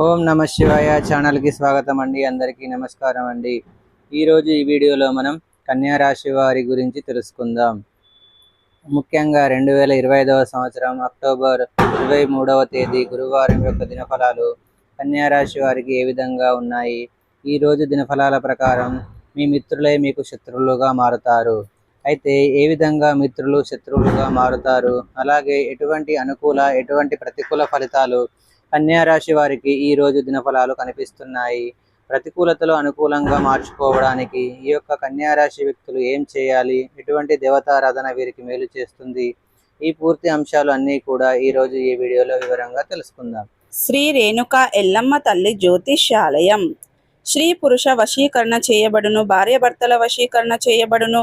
ఓం నమ శివాయ ఛానల్కి స్వాగతం అండి అందరికీ నమస్కారం అండి. ఈరోజు ఈ వీడియోలో మనం కన్యా రాశి వారి గురించి తెలుసుకుందాం. ముఖ్యంగా రెండు వేల ఇరవై ఐదవ సంవత్సరం అక్టోబర్ ఇరవై మూడవ తేదీ గురువారం యొక్క దినఫలాలు కన్యా రాశి వారికి ఏ విధంగా ఉన్నాయి? ఈ రోజు దినఫలాల ప్రకారం మీ మిత్రులే మీకు శత్రువులుగా మారుతారు. అయితే ఏ విధంగా మిత్రులు శత్రువులుగా మారుతారు? అలాగే ఎటువంటి అనుకూల ఎటువంటి ప్రతికూల ఫలితాలు కన్యారాశి వారికి ఈ రోజు దినఫలాలు కనిపిస్తున్నాయి. ప్రతికూలతలు అనుకూలంగా మార్చుకోవడానికి ఈ యొక్క కన్యారాశి వ్యక్తులు ఏం చేయాలి? ఎటువంటి దేవతారాధన వీరికి మేలు చేస్తుంది? ఈ పూర్తి అంశాలు అన్నీ కూడా ఈ రోజు ఈ వీడియోలో వివరంగా తెలుసుకుందాం. శ్రీ రేణుక ఎల్లమ్మ తల్లి జ్యోతిష్యాలయం. స్త్రీ పురుష వశీకరణ చేయబడును భార్యాభర్తల వశీకరణ చేయబడును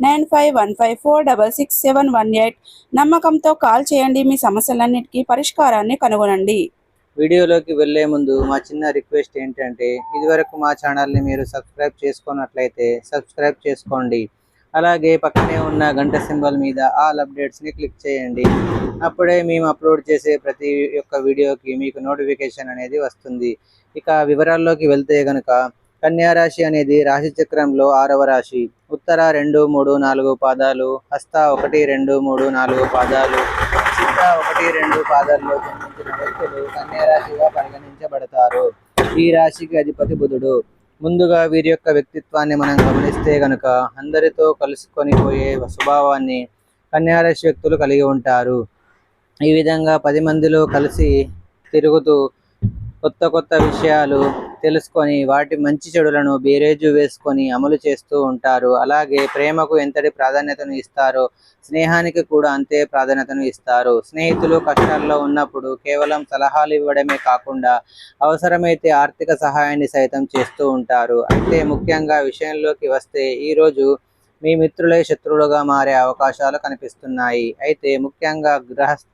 nine five one five four double six seven one eight నమ్మకంతో కాల్ చేయండి. మీ సమస్యలన్నిటికీ పరిష్కారాన్ని కనుగొనండి. వీడియోలోకి వెళ్ళే ముందు మా చిన్న రిక్వెస్ట్ ఏంటంటే ఇదివరకు మా ఛానల్ని మీరు సబ్స్క్రైబ్ చేసుకున్నట్లయితే సబ్స్క్రైబ్ చేసుకోండి. అలాగే పక్కనే ఉన్న గంట సింబల్ మీద ఆల్ అప్డేట్స్ని క్లిక్ చేయండి. అప్పుడే మేము అప్లోడ్ చేసే ప్రతి ఒక్క వీడియోకి మీకు నోటిఫికేషన్ అనేది వస్తుంది. ఇక వివరాల్లోకి వెళ్తే కనుక కన్యారాశి అనేది రాశి చక్రంలో ఆరవ రాశి. ఉత్తర రెండు మూడు నాలుగు పాదాలు హస్త ఒకటి రెండు మూడు నాలుగు పాదాలు చిత్త ఒకటి రెండు పాదాల్లో జన్మించిన వ్యక్తులు కన్యారాశిగా పరిగణించబడతారు. ఈ రాశికి అధిపతి బుధుడు. ముందుగా వీరి యొక్క వ్యక్తిత్వాన్ని మనం గమనిస్తే గనుక అందరితో కలుసుకొని పోయే స్వభావాన్ని కన్యారాశి వ్యక్తులు కలిగి ఉంటారు. ఈ విధంగా పది మందిలో కలిసి తిరుగుతూ కొత్త కొత్త విషయాలు తెలుసుకొని వాటి మంచి చెడులను బేరేజు వేసుకొని అమలు చేస్తూ ఉంటారు. అలాగే ప్రేమకు ఎంతటి ప్రాధాన్యతను ఇస్తారో స్నేహానికి కూడా అంతే ప్రాధాన్యతను ఇస్తారు. స్నేహితులు కష్టాల్లో ఉన్నప్పుడు కేవలం సలహాలు ఇవ్వడమే కాకుండా అవసరమైతే ఆర్థిక సహాయాన్ని సైతం చేస్తూ ఉంటారు. అయితే ముఖ్యంగా విషయంలోకి వస్తే ఈరోజు మీ మిత్రులే శత్రువులుగా మారే అవకాశాలు కనిపిస్తున్నాయి. అయితే ముఖ్యంగా గ్రహస్థ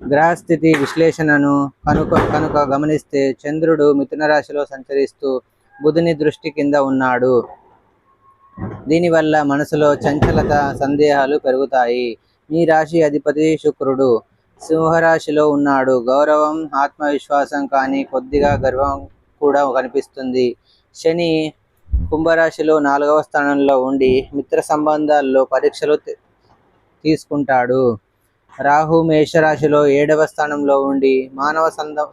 గ్రహస్థితి విశ్లేషణను కనుక కనుక గమనిస్తే చంద్రుడు మిథున రాశిలో సంచరిస్తూ బుధుని దృష్టి కింద ఉన్నాడు. దీనివల్ల మనసులో చంచలత సందేహాలు పెరుగుతాయి. మీ రాశి అధిపతి శుక్రుడు సింహరాశిలో ఉన్నాడు. గౌరవం ఆత్మవిశ్వాసం కానీ కొద్దిగా గర్వం కూడా కనిపిస్తుంది. శని కుంభరాశిలో నాలుగవ స్థానంలో ఉండి మిత్ర సంబంధాల్లో పరీక్షలు తీసుకుంటాడు. రాహు మేషరాశిలో ఏడవ స్థానంలో ఉండి మానవ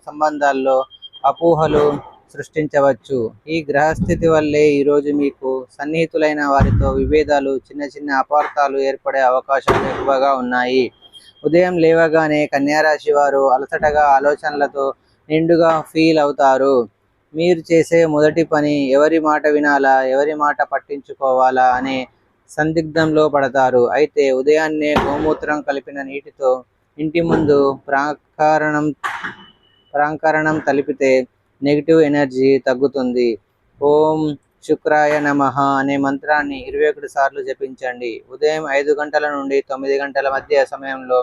సంబంధాల్లో అపోహలు సృష్టించవచ్చు. ఈ గ్రహస్థితి వల్లే ఈరోజు మీకు సన్నిహితులైన వారితో విభేదాలు చిన్న చిన్న అపార్థాలు ఏర్పడే అవకాశాలు ఎక్కువగా ఉన్నాయి. ఉదయం లేవగానే కన్యారాశి వారు అలసటగా ఆలోచనలతో నిండుగా ఫీల్ అవుతారు. మీరు చేసే మొదటి పని ఎవరి మాట వినాలా ఎవరి మాట పట్టించుకోవాలా అనే సందిగ్ధంలో పడతారు. అయితే ఉదయాన్నే గోమూత్రం కలిపిన నీటితో ఇంటి ముందు ప్రాకారణం ప్రాంకరణం తలిపితే నెగిటివ్ ఎనర్జీ తగ్గుతుంది. ఓం శుక్రాయ నమః అనే మంత్రాన్ని ఇరవై ఒకటి సార్లు జపించండి. ఉదయం ఐదు గంటల నుండి తొమ్మిది గంటల మధ్య సమయంలో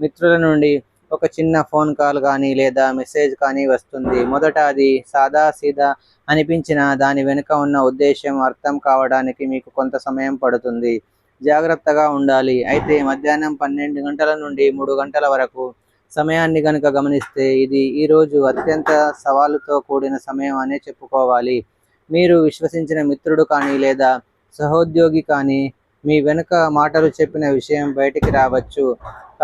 మిత్రుల నుండి ఒక చిన్న ఫోన్ కాల్ కానీ లేదా మెసేజ్ కానీ వస్తుంది. మొదట అది సాదా సీదా అనిపించిన దాని వెనుక ఉన్న ఉద్దేశం అర్థం కావడానికి మీకు కొంత సమయం పడుతుంది. జాగ్రత్తగా ఉండాలి. అయితే మధ్యాహ్నం పన్నెండు గంటల నుండి మూడు గంటల వరకు సమయాన్ని కనుక గమనిస్తే ఇది ఈరోజు అత్యంత సవాలుతో కూడిన సమయం అనే చెప్పుకోవాలి. మీరు విశ్వసించిన మిత్రుడు కానీ లేదా సహోద్యోగి కానీ మీ వెనుక మాటలు చెప్పిన విషయం బయటికి రావచ్చు.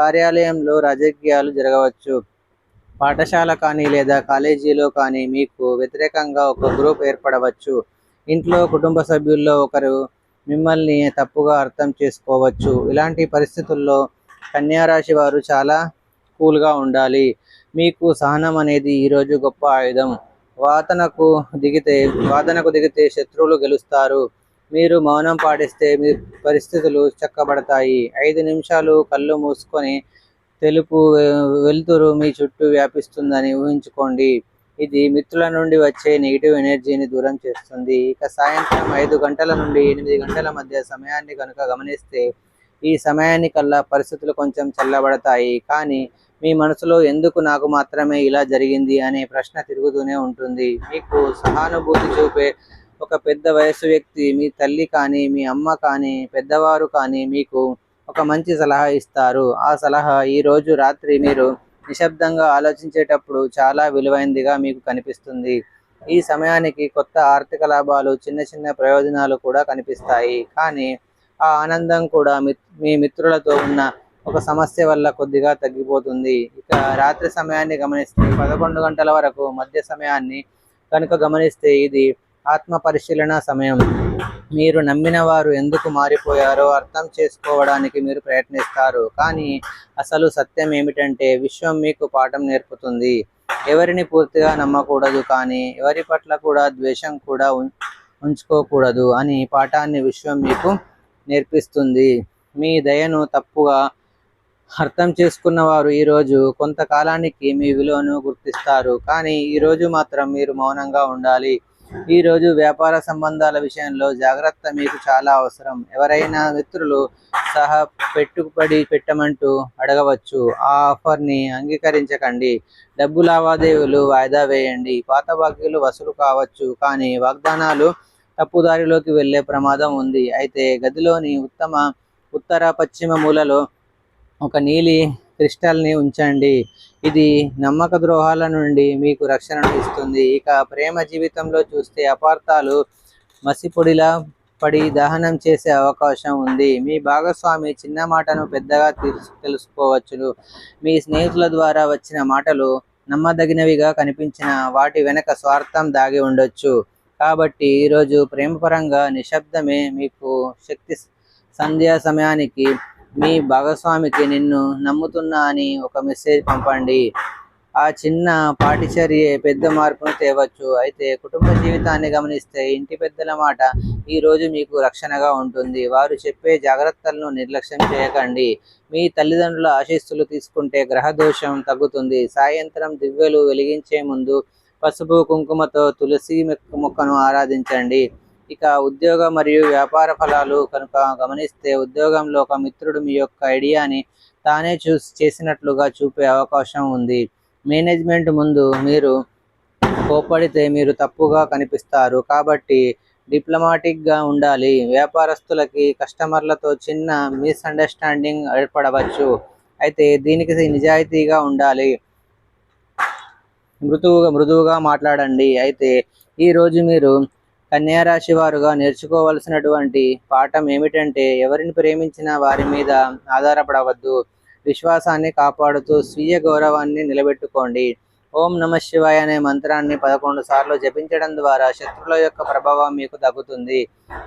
కార్యాలయంలో రాజకీయాలు జరగవచ్చు. పాఠశాల కానీ లేదా కాలేజీలో కానీ మీకు వ్యతిరేకంగా ఒక గ్రూప్ ఏర్పడవచ్చు. ఇంట్లో కుటుంబ సభ్యుల్లో ఒకరు మిమ్మల్ని తప్పుగా అర్థం చేసుకోవచ్చు. ఇలాంటి పరిస్థితుల్లో కన్యారాశి వారు చాలా కూల్గా ఉండాలి. మీకు సహనం అనేది ఈరోజు గొప్ప ఆయుధం. వాతనకు దిగితే వాదనకు దిగితే శత్రువులు గెలుస్తారు. మీరు మౌనం పాటిస్తే మీ పరిస్థితులు చక్కబడతాయి. ఐదు నిమిషాలు కళ్ళు మూసుకొని తెలుపు వెలుతురు మీ చుట్టూ వ్యాపిస్తుందని ఊహించుకోండి. ఇది మిత్రుల నుండి వచ్చే నెగిటివ్ ఎనర్జీని దూరం చేస్తుంది. ఇక సాయంత్రం ఐదు గంటల నుండి ఎనిమిది గంటల మధ్య సమయాన్ని కనుక గమనిస్తే ఈ సమయాన్ని కల్లా పరిస్థితులు కొంచెం చల్లబడతాయి. కానీ మీ మనసులో ఎందుకు నాకు మాత్రమే ఇలా జరిగింది అనే ప్రశ్న తిరుగుతూనే ఉంటుంది. మీకు సహానుభూతి చూపే ఒక పెద్ద వయసు వ్యక్తి మీ తల్లి కానీ మీ అమ్మ కానీ పెద్దవారు కానీ మీకు ఒక మంచి సలహా ఇస్తారు. ఆ సలహా ఈరోజు రాత్రి మీరు నిశ్శబ్దంగా ఆలోచించేటప్పుడు చాలా విలువైనదిగా మీకు కనిపిస్తుంది. ఈ సమయానికి కొత్త ఆర్థిక లాభాలు చిన్న చిన్న ప్రయోజనాలు కూడా కనిపిస్తాయి. కానీ ఆ ఆనందం కూడా మీ మిత్రులతో ఉన్న ఒక సమస్య వల్ల కొద్దిగా తగ్గిపోతుంది. ఇక రాత్రి సమయాన్ని గమనిస్తే పదకొండు గంటల వరకు మధ్య సమయాన్ని కనుక గమనిస్తే ఇది ఆత్మ పరిశీలన సమయం. మీరు నమ్మిన వారు ఎందుకు మారిపోయారో అర్థం చేసుకోవడానికి మీరు ప్రయత్నిస్తారు. కానీ అసలు సత్యం ఏమిటంటే విశ్వం మీకు పాఠం నేర్పుతుంది. ఎవరిని పూర్తిగా నమ్మకూడదు కానీ ఎవరి పట్ల కూడా ద్వేషం కూడా ఉం- ఉంచుకోకూడదు అని పాఠాన్ని విశ్వం మీకు నేర్పిస్తుంది. మీ దయను తప్పుగా అర్థం చేసుకున్న వారు ఈరోజు కొంతకాలానికి మీ విలువను గుర్తిస్తారు. కానీ ఈరోజు మాత్రం మీరు మౌనంగా ఉండాలి. ఈ రోజు వ్యాపార సంబంధాల విషయంలో జాగ్రత్త మీకు చాలా అవసరం. ఎవరైనా మిత్రులు సహా పెట్టుబడి పెట్టమంటూ అడగవచ్చు. ఆ ఆఫర్ని అంగీకరించకండి. డబ్బు లావాదేవీలు వాయిదా వేయండి. పాత బాకీలు వసూలు కావచ్చు కానీ వాగ్దానాలు తప్పుదారిలోకి వెళ్ళే ప్రమాదం ఉంది. అయితే గదిలోని ఉత్తమ ఉత్తర పశ్చిమ మూలలో ఒక నీలి క్రిస్టల్ని ఉంచండి. ఇది నమ్మక ద్రోహాల నుండి మీకు రక్షణను ఇస్తుంది ఇక ప్రేమ జీవితంలో చూస్తే అపార్థాలు మసిపొడిలా పడి దహనం చేసే అవకాశం ఉంది. మీ భాగస్వామి చిన్న మాటను పెద్దగా తెలుసు తెలుసుకోవచ్చును. మీ స్నేహితుల ద్వారా వచ్చిన మాటలు నమ్మదగినవిగా కనిపించిన వాటి వెనక స్వార్థం దాగి ఉండొచ్చు. కాబట్టి ఈరోజు ప్రేమపరంగా నిశ్శబ్దమే మీకు శక్తి సంధ్యా సమయానికి మీ భాగస్వామికి నిన్ను నమ్ముతున్నా అని ఒక మెసేజ్ పంపండి. ఆ చిన్న పాటిచర్యే పెద్ద మార్పును తేవచ్చు. అయితే కుటుంబ జీవితాన్ని గమనిస్తే ఇంటి పెద్దల మాట ఈ రోజు మీకు రక్షణగా ఉంటుంది. వారు చెప్పే జాగ్రత్తలను నిర్లక్ష్యం చేయకండి. మీ తల్లిదండ్రుల ఆశీస్సులు తీసుకుంటే గ్రహ దోషం తగ్గుతుంది. సాయంత్రం దివ్యలు వెలిగించే ముందు పసుపు కుంకుమతో తులసి మొక్కను ఆరాధించండి. ఇక ఉద్యోగ మరియు వ్యాపార ఫలాలు కనుక గమనిస్తే ఉద్యోగంలో ఒక మిత్రుడు మీ యొక్క ఐడియాని తానే చూసి చేసినట్లుగా చూపే అవకాశం ఉంది. మేనేజ్మెంట్ ముందు మీరు కోప్పడితే మీరు తప్పుగా కనిపిస్తారు. కాబట్టి డిప్లొమాటిక్గా ఉండాలి. వ్యాపారస్తులకి కస్టమర్లతో చిన్న మిస్అండర్స్టాండింగ్ ఏర్పడవచ్చు. అయితే దీనికి నిజాయితీగా ఉండాలి. మృదువుగా మృదువుగా మాట్లాడండి. అయితే ఈరోజు మీరు కన్యారాశి వారుగా నేర్చుకోవలసినటువంటి పాఠం ఏమిటంటే ఎవరిని ప్రేమించిన వారి మీద ఆధారపడవద్దు. విశ్వాసాన్ని కాపాడుతూ స్వీయ గౌరవాన్ని నిలబెట్టుకోండి. ఓం నమ శివాయ అనే మంత్రాన్ని పదకొండు సార్లు జపించడం ద్వారా శత్రుల యొక్క ప్రభావం మీకు తగ్గుతుంది.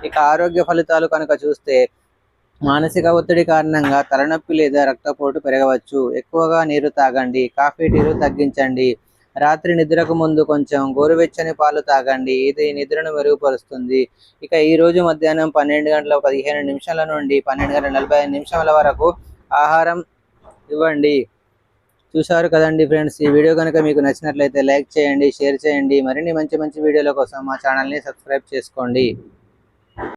ఇక ఆరోగ్య ఫలితాలు కనుక చూస్తే మానసిక ఒత్తిడి కారణంగా తలనొప్పి లేదా రక్తపోటు పెరగవచ్చు. ఎక్కువగా నీరు తాగండి. కాఫీ టీలు తగ్గించండి. రాత్రి నిద్రకు ముందు కొంచెం గోరువెచ్చని పాలు తాగండి. ఇది నిద్రను మెరుగుపరుస్తుంది. ఇక ఈ రోజు మధ్యాహ్నం పన్నెండు గంటల పదిహేను నిమిషాల నుండి పన్నెండు గంటల నలభై నిమిషాల వరకు ఆహారం ఇవ్వండి. చూశారు కదండి ఫ్రెండ్స్ ఈ వీడియో కనుక మీకు నచ్చినట్లయితే లైక్ చేయండి షేర్ చేయండి. మరిన్ని మంచి మంచి వీడియోల కోసం మా ఛానల్ని సబ్స్క్రైబ్ చేసుకోండి.